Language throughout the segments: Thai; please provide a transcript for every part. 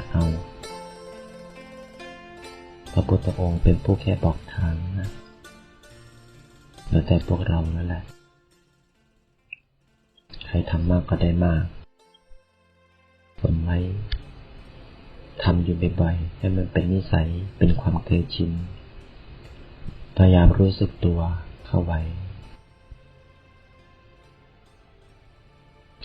ติเอา พระพุทธองค์เป็นผู้แค่บอกทางนะเหลือแต่พวกเรานั่นแหละ ใครทำมากก็ได้มากฝนไว้ทำอยู่บ่อยๆให้มันเป็นนิสัย เป็นความเคยชิน พยายามรู้สึกตัวเข้าไว้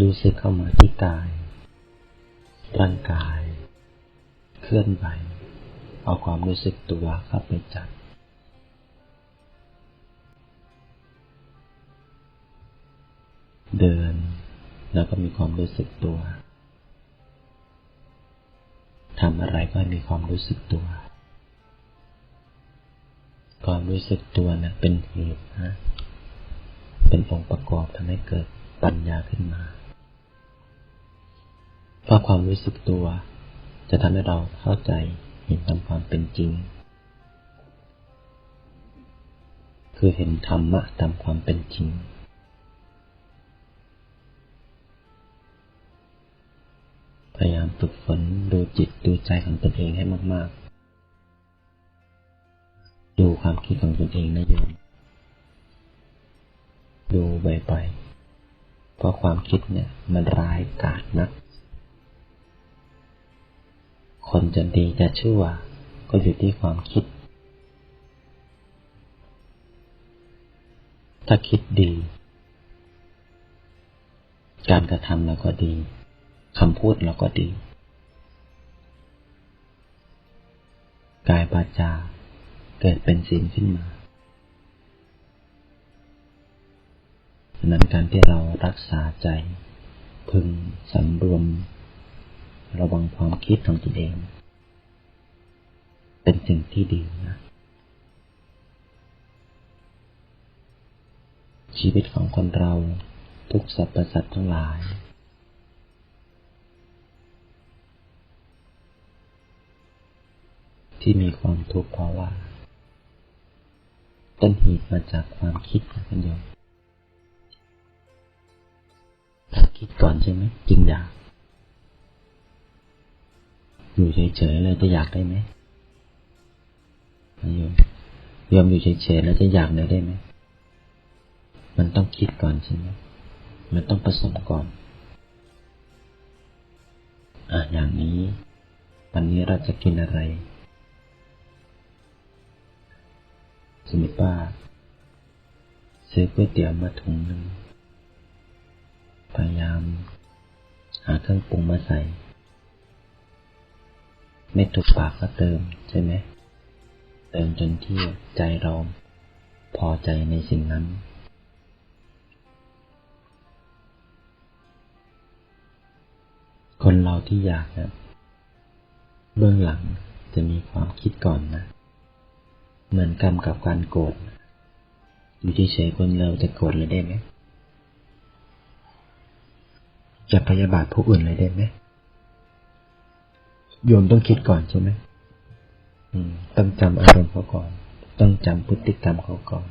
รู้สึกเข้ามาที่กาย ร่างกาย เคลื่อนไหว เอาความรู้สึกตัวเข้าไปจับเดิน แล้วก็มีความรู้สึกตัวทำอะไรก็มีความรู้สึกตัว ความรู้สึกตัวนะเป็นเหตุนะเป็นองค์ประกอบทำให้เกิดปัญญาขึ้นมาเพราะความรู้สึกตัว จะทำให้เราเข้าใจเห็นตามความเป็นจริง คือเห็นธรรมะตามความเป็นจริง พยายามฝึกฝนดูจิตดูใจของตนเองให้มาก ๆ ดูความคิดของตนเองนะโยม ดูบ่อยๆเพราะความคิดเนี่ยมันร้ายกาจนัก คนจะดีจะชั่ว ก็อยู่ที่ความคิด ถ้าคิดดี การกระทำเราก็ดีคำพูดเราก็ดี กายปาจาเกิดเป็นศีลขึ้นมาฉะนั้นการที่เรารักษาใจ พึงสำรวม ระวังความคิดของตนเอง เป็นสิ่งที่ดีนะ ชีวิตของคนเราทุกสรรพสัตว์ทั้งหลาย ที่มีความทุกข์เพราะว่า ต้นเหตุมาจากความคิดนะคุณโยมคิดก่อนใช่ไหมจึงอยาก อยู่เฉยๆเลยจะอยากได้ไหมโยมโยมอยู่เฉยๆแล้วจะอยากเลยได้ไหมมันต้องคิดก่อนใช่ไหมมันต้องผสมก่อน อะอย่างนี้ วันนี้เราจะกินอะไร สมมติว่าซื้อก๋วยเตี๋ยวมาถุงหนึ่งพยายาม หาเครื่องปรุงมาใส่ ไม่ถูกปากก็เติมใช่ไหมเติมจนที่ใจเราพอใจในสิ่งนั้น คนเราที่อยากนะเบื้องหลังจะมีความคิดก่อนนะ เหมือนกรรมกับการโกรธอยู่เฉยคนเราจะโกรธเลยได้ไหมจะพยาบาทผู้อื่นเลยได้ไหม โยมต้องคิดก่อนใช่ไหมต้องจำอารมณ์เขาก่อน ต้องจำพฤติกรรมเขาก่อน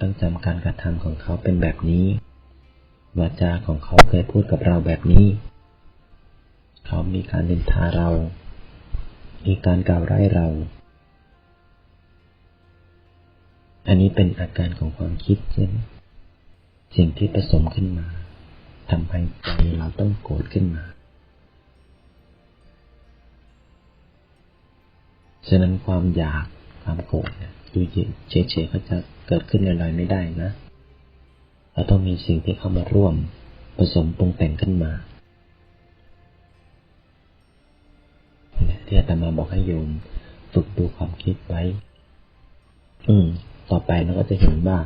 ต้องจำการกระทำของเขาเป็นแบบนี้วาจาของเขาเคยพูดกับเราแบบนี้ เขามีการดินทาเรา มีการกล่าวร้ายเรา อันนี้เป็นอาการของความคิดใช่ไหมสิ่งที่ผสมขึ้นมาทำให้ใจเราต้องโกรธขึ้นมา ฉะนั้นความอยากความโกรธเนี่ยดูเฉยๆเขาจะเกิดขึ้นลอยๆไม่ได้นะเราต้องมีสิ่งที่เข้ามาร่วมผสมปรุงแต่งขึ้นมาที่อาตมาบอกให้โยมฝึกดูความคิดไว้ อืม ต่อไปเราก็จะเห็นว่า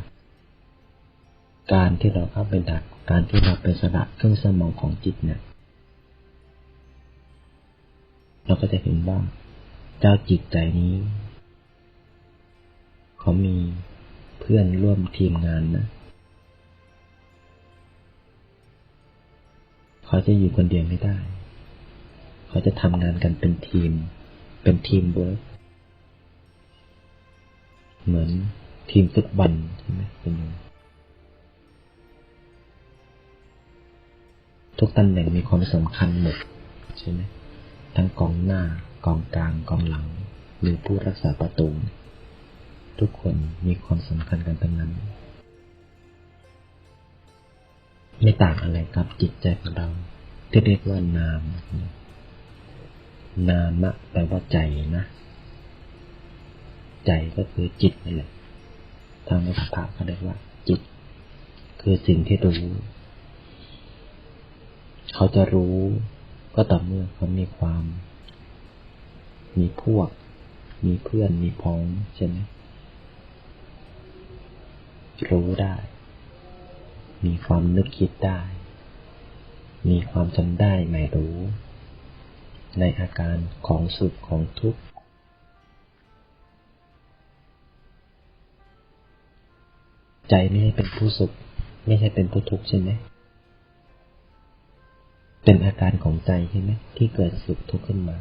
การที่เราเข้าไปดักการที่เราเป็นสระเครื่องสมองของจิตเนี่ย เราก็จะเห็นว่า เจ้าจิตใจนี้ เขามีเพื่อนร่วมทีมงานนะ เขาจะอยู่คนเดียวไม่ได้ เขาจะทำงานกันเป็นทีม เป็นทีมเวิร์กเหมือนทีมฟุตบอลใช่ไหมคุณโยมทุกตำแหน่งมีความสำคัญหมดใช่ไหมทั้งกองหน้า กองกลางกองหลัง หรือผู้รักษาประตู ทุกคนมีความสำคัญกันทั้งนั้น ไม่ต่างอะไรกับจิตใจของเรา ที่เรียกว่านาม นามะแปลว่าใจนะ ใจก็คือจิตนั่แหละทางนักพระเขาเรียกว่า จิต คือสิ่งที่รู้ เขาจะรู้ก็ต่อเมื่อเขามีความ มีพวก มีเพื่อน มีพ้องใช่ไหมรู้ได้ มีความนึกคิดได้ มีความจำได้ไม่รู้ ในอาการของสุขของทุกข์ ใจไม่ใช่เป็นผู้สุข ไม่ใช่เป็นผู้ทุกข์ใช่ไหมเป็นอาการของใจใช่ไหมที่เกิดสุขทุกข์ขึ้นมา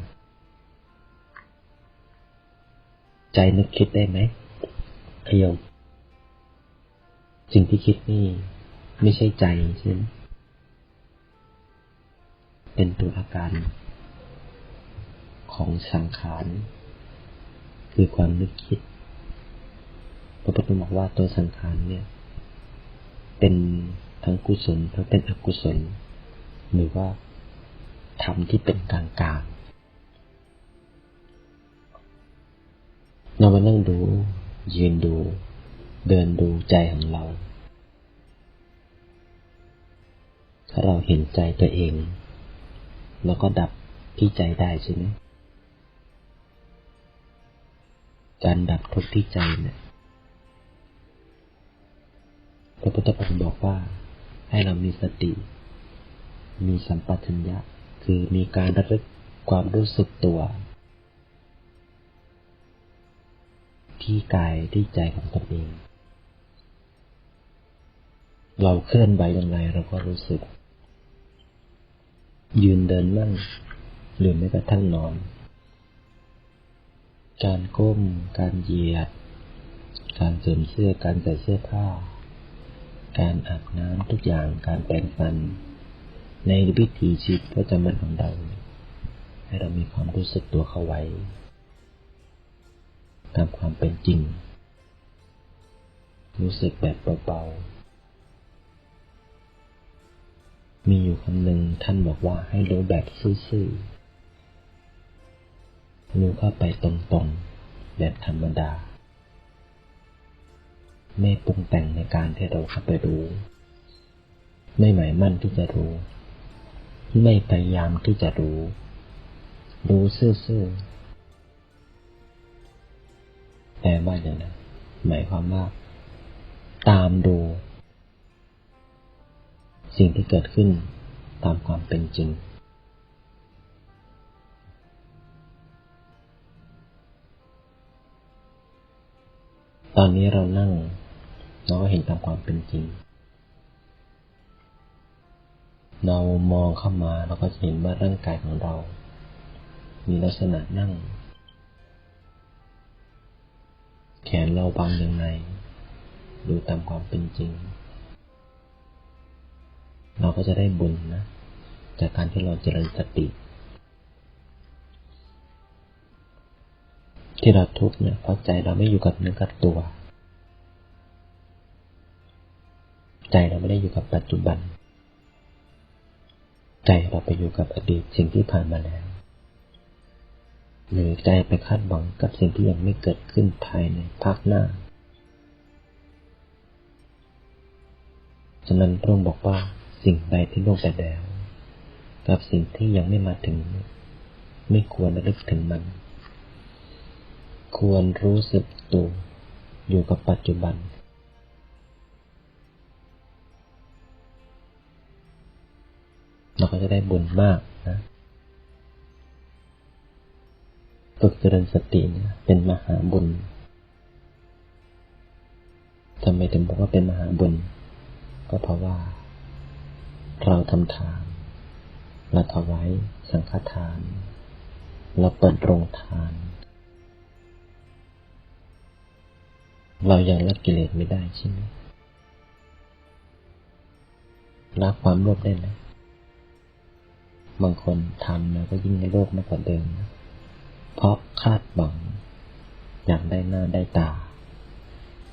ใจนึกคิดได้ไหมขยมสิ่งที่คิดนี่ ไม่ใช่ใจใช่ไหมเป็นตัวอาการ ของสังขาร คือความนึกคิดพระพุทธบอกว่าตัวสังขารเนี่ย เป็นทั้งกุศลทั้งเป็นอกุศล หรือว่าธรรมที่เป็นกลางก เรามานั่งดู ยืนดู เดินดูใจของเรา ถ้าเราเห็นใจตัวเองแล้วก็ดับที่ใจได้ใช่ไหมการดับทุกข์ที่ใจเนี่ยพระพุทธองค์บอกว่า ให้เรามีสติ มีสัมปชัญญะ คือมีการระลึกความรู้สึกตัว ที่กายที่ใจของตนเอง เราเคลื่อนไหวอย่างไรเราก็รู้สึก ยืนเดินนั่งหรือแม้กระทั่งนอน การก้ม การเหยียด การสริมเสื้อ การใส่เสื้อผ้า การอาบน้ำทุกอย่าง การแปรงฟัน ในวิถีชีวิตประจำวันของเราให้เรามีความรู้สึกตัวเข้าไว้ ตามความเป็นจริง รู้สึกแบบเบาๆ มีอยู่คำหนึ่งท่านบอกว่าให้รู้แบบซื่อๆ รู้เข้าไปตรงๆ แบบธรรมดา ไม่ปรุงแต่งในการที่เราเข้าไปรู้ ไม่หมายมั่นที่จะรู้ ไม่พยายามที่จะรู้ รู้ซื่อๆ แปลว่าอย่างนั้นหมายความว่า ตามดู สิ่งที่เกิดขึ้นตามความเป็นจริง ตอนนี้เรานั่ง เราก็เห็นตามความเป็นจริง เรามองเข้ามาเราก็จะเห็นว่าร่างกายของเรา มีลักษณะนั่ง แขนเราบางยังไง ดูตามความเป็นจริง เราก็จะได้บุญนะ จากการที่เราเจริญสติ ที่เราทุกข์เนี่ยเพราะใจเราไม่อยู่กับเนื้อกับตัว ใจเราไม่ได้อยู่กับปัจจุบัน ใจเราไปอยู่กับอดีตสิ่งที่ผ่านมาแล้ว หรือใจไปคาดหวังกับสิ่งที่ยังไม่เกิดขึ้นภายในภาคหน้า ฉะนั้นพระองค์บอกว่าสิ่งใดที่ล่วงไปแล้ว กับสิ่งที่ยังไม่มาถึง ไม่ควรระลึกถึงมัน ควรรู้สึกตัวอยู่กับปัจจุบันเราก็จะได้บุญมากนะ ฝึกเจริญสติเนี่ยเป็นมหาบุญทำไมถึงบอกว่าเป็นมหาบุญ ก็เพราะว่า เราทำทานเราถวายสังฆทาน เราเปิดโรงทาน เรายังละกิเลสไม่ได้ใช่ไหมละความโลภได้ไหมบางคนทำแล้วก็ยิ่งในโลกมากกว่าเดิมนะ เพราะคาดหวัง อยากได้หน้าได้ตา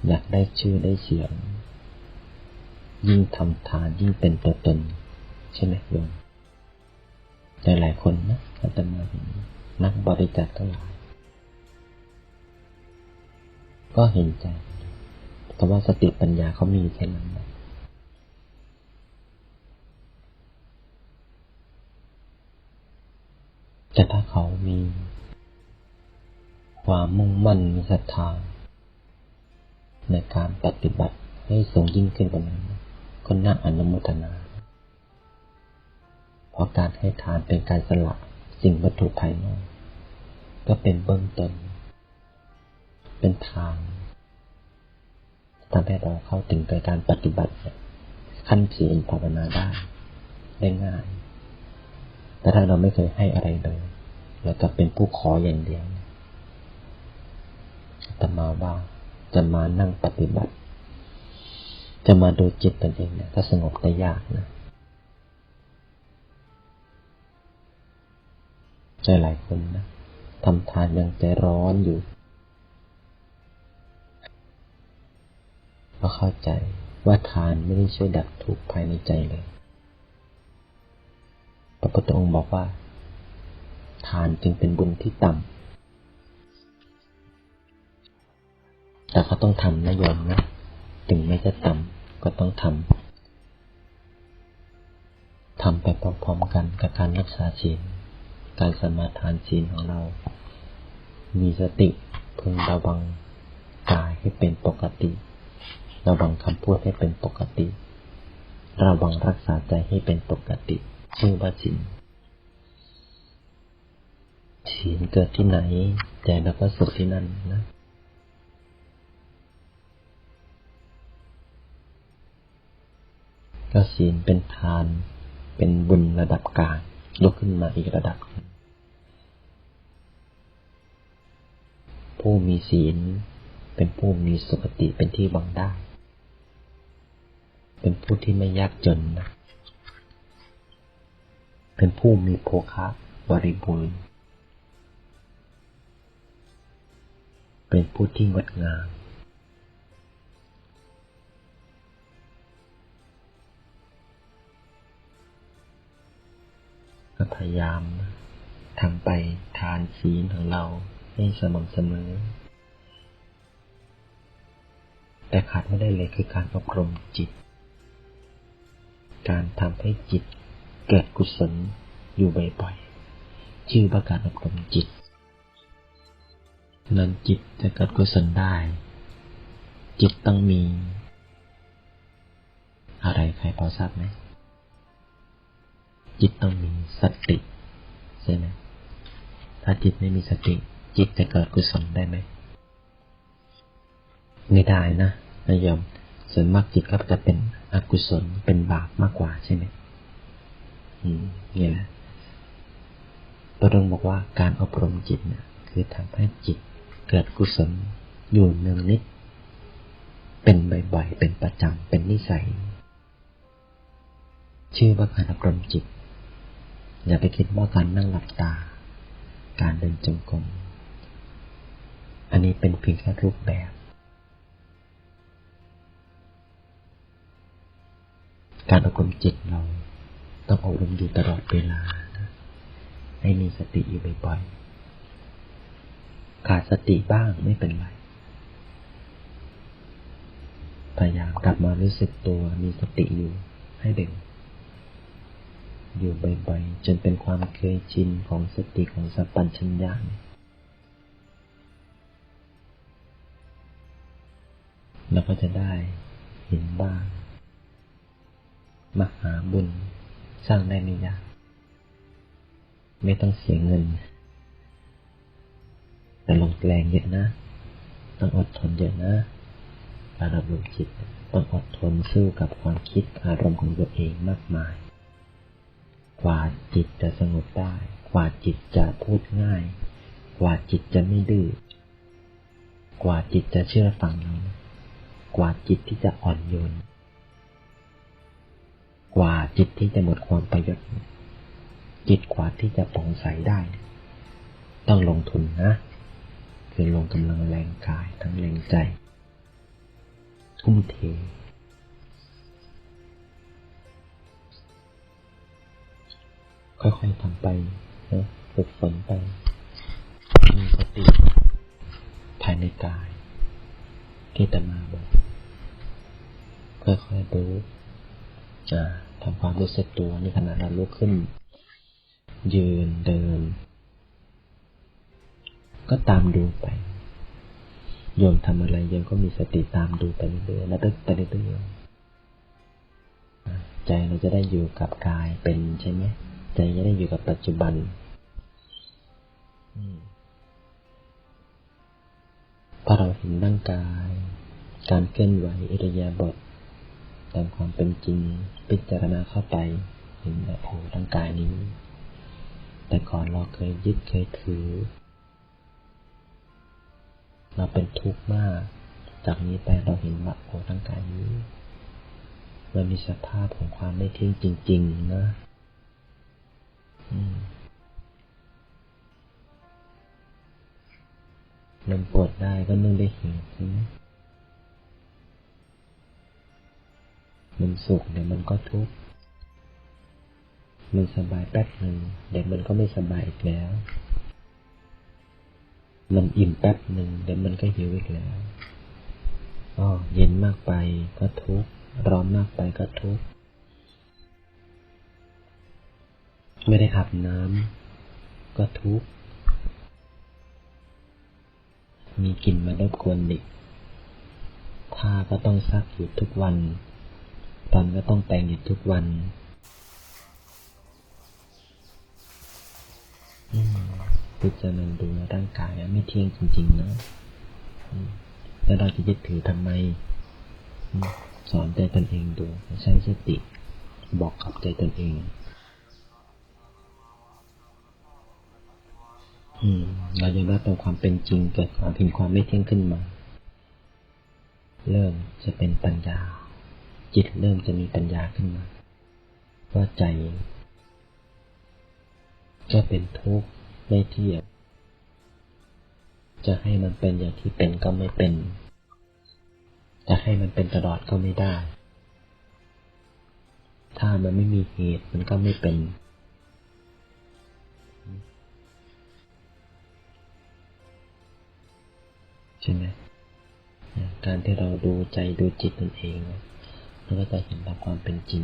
อยากได้ชื่อได้เสียง ยิ่งทำทานยิ่งเป็นตัวตน ใช่ไหมโยมแต่หลายคนนะอาตมาเห็นนักบริจาคทั้งหลาย ก็เห็นใจแต่ว่าสติปัญญาเขามีแค่นั้นนะแต่ถ้าเขามี ความมุ่งมั่นมีศรัทธาในการปฏิบัติให้สูงยิ่งขึ้นกว่านั้น ก็น่าอนุโมทนา เพราะการให้ทานเป็นการสละสิ่งวัตถุภายนอกก็เป็นเบื้องต้น เป็นทางทำให้เราเข้าถึงการปฏิบัติขั้นศีลภาวนาได้ได้ง่าย แต่ถ้าเราไม่เคยให้อะไรเลยแล้วก็เป็นผู้ขออย่างเดียว ตมาว่าจะมานั่งปฏิบัติ จะมาดูจิตตนเองเนี่ยก็สงบได้ยากนะใจหลายคนนะทำทานยังใจร้อนอยู่ก็เข้าใจว่าทานไม่ได้ช่วยดับทุกข์ภายในใจเลยพระพุทธองค์บอกว่า ทานจึงเป็นบุญที่ต่ำ แต่เขาต้องทำนะโยมนะ ถึงไม่จะต่ำก็ต้องทำทำไปพร้อมๆกันกับการรักษาศีลการสมาทานศีลของเรา มีสติพึงระวังกายให้เป็นปกติ ระวังคำพูดให้เป็นปกติ ระวังรักษาใจให้เป็นปกติชื่อว่าศีลศีลเกิดที่ไหนใจเราก็สุขที่นั่นนะ ก็ศีลเป็นทาน เป็นบุญระดับกลางยกขึ้นมาอีกระดับ ผู้มีศีล เป็นผู้มีสุขติเป็นที่บังได้ เป็นผู้ที่ไม่ยากจนนะเป็นผู้มีโภคะบริบูรณ์ เป็นผู้ที่งดงาม ก็พยายามทำไปทานศีลของเราให้สม่ำเสมอ แต่ขาดไม่ได้เลยคือการอบรมจิต การทำให้จิตเกิดกุศลอยู่บ่อยๆ ชื่อว่าการอบรมจิต นั้นจิตจะเกิดกุศลได้ จิตต้องมี อะไรใครพอทราบไหม จิตต้องมีสติใช่ไหมถ้าจิตไม่มีสติ จิตจะเกิดกุศลได้ไหมไม่ได้นะนายมส่วนมากจิตก็จะเป็นอกุศลเป็นบาปมากกว่าใช่ไหมอืมเนี่ยแหละพระองค์บอกว่าการอบรมจิตเนี่ยคือทำให้จิตเกิดกุศลอยู่เนืองนิด เป็นบ่อยๆ เป็นประจำเป็นนิสัย ชื่อว่าการอบรมจิต อย่าไปคิดว่าการนั่งหลับตา การเดินจงกรม อันนี้เป็นเพียงแค่รูปแบบ การอบรมจิตเราต้องอบรมอยู่ตลอดเวลาให้มีสติอยู่บ่อยๆ ขาดสติบ้างไม่เป็นไร พยายามกลับมารู้สึกตัวมีสติอยู่ให้เด่น อยู่บ่อยๆ จนเป็นความเคยชินของสติของสัพพัญชัญญาแล้วก็จะได้เห็นบ้าง มหาบุญสร้างได้ไม่ยาก ไม่ต้องเสียเงิน แต่ลงแรงเยอะนะ ต้องอดทนเยอะนะการรับรู้จิตต้องอดทนสู้กับความคิดอารมณ์ของตัวเองมากมาย กว่าจิตจะสงบได้ กว่าจิตจะพูดง่าย กว่าจิตจะไม่ดื้อกว่าจิตจะเชื่อฟังเรากว่าจิตที่จะอ่อนโยน กว่าจิตที่จะหมดความประยชน์จิตกว่าที่จะผ่องใสได้ ต้องลงทุนนะ คือลงกำลังแรงกายทั้งแรงใจ ทุ่มเท ค่อยๆทำไปนะฝึกฝนไป มีสติภายในกาย ที่ตมาบอกค่อยๆรู้ทำความรู้สึกตัวนี่ขณะเราลุกขึ้น ยืนเดิน ก็ตามดูไป โยมทำอะไรโยมก็มีสติตามดูไปเรื่อยๆแล้วไปเรื่อยๆใจเราจะได้อยู่กับกายเป็นใช่ไหม ใจจะได้อยู่กับปัจจุบันพอเราเห็นร่างกาย การเคลื่อนไหวอิริยาบถตามความเป็นจริงพิจารณาเข้าไปเห็นแบบโอ้ร่างกายนี้ แต่ก่อนเราเคยยึดเคยถือ เราเป็นทุกข์มาก จากนี้ไปเราเห็นว่าโอ้ร่างกายนี้มันมีสภาพของความไม่เที่ยงจริง ๆ นะ มันปวดได้ก็เนื่องด้เหตุใช่ไหมมันสุขเดี๋ยวมันก็ทุกข์ มันสบายแป๊บหนึ่งเดี๋ยวมันก็ไม่สบายอีกแล้ว มันอิ่มแป๊บหนึ่งเดี๋ยวมันก็หิวอีกแล้วอ๋อเย็นมากไปก็ทุกข์ ร้อนมากไปก็ทุกข์ ไม่ได้อาบน้ำก็ทุกข์ มีกลิ่นมารบกวนเด็กผ้าก็ต้องซักอยู่ทุกวันตอนก็ต้องแต่งอยู่ทุกวันพิจารณาดูร่างกายไม่เที่ยงจริงๆนะแล้วเราจะยึดถือทำไม สอนใจตนเองดูใช้สติ บอกกับใจตนเอง เราจะรับตามความเป็นจริงเกิดความเห็นความไม่เที่ยงขึ้นมา เริ่มจะเป็นปัญญา จิตเริ่มจะมีปัญญาขึ้นมา ว่าใจ ก็เป็นทุกข์ไม่เที่ยงจะให้มันเป็นอย่างที่เป็นก็ไม่เป็น จะให้มันเป็นตลอดก็ไม่ได้ ถ้ามันไม่มีเหตุมันก็ไม่เป็น ใช่ไหมการที่เราดูใจดูจิตตนเองเราก็จะเห็นตามความเป็นจริง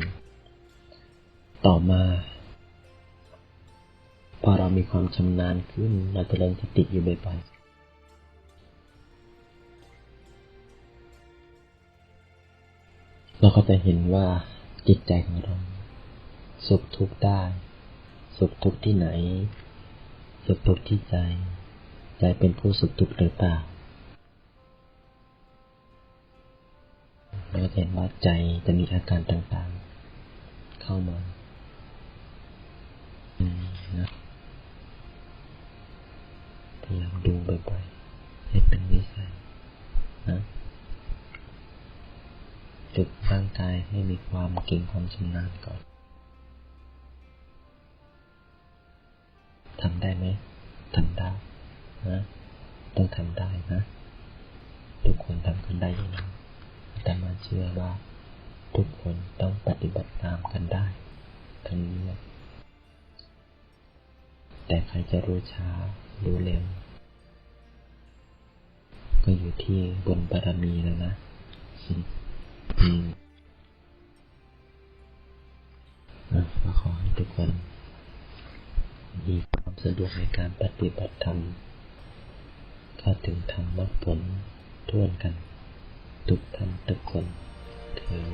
ต่อมา พอเรามีความชำนาญขึ้นเราจะเริ่มสติอยู่บ่อยๆเราก็จะเห็นว่าจิตใจของเรา สุขทุกข์ได้ สุขทุกข์ที่ไหน สุขทุกข์ที่ใจ ใจเป็นผู้สุขทุกข์หรือเปล่า เราจะเห็นว่าใจจะมีอาการต่างๆ เข้ามานะพยายามดูบ่อยๆให้เป็นนิสัยนะฝึกร่างกายให้มีความเก่งความชำนาญก่อน จะรู้ช้ารู้เร็ว ก็อยู่ที่บนบารมีแล้วนะอืมก็ขอให้ทุกคนมีความสะดวกในการปฏิบัติธรรมเข้าถึงธรรมมรรคผลท่วนกัน ทุกท่านทุกคนเธอ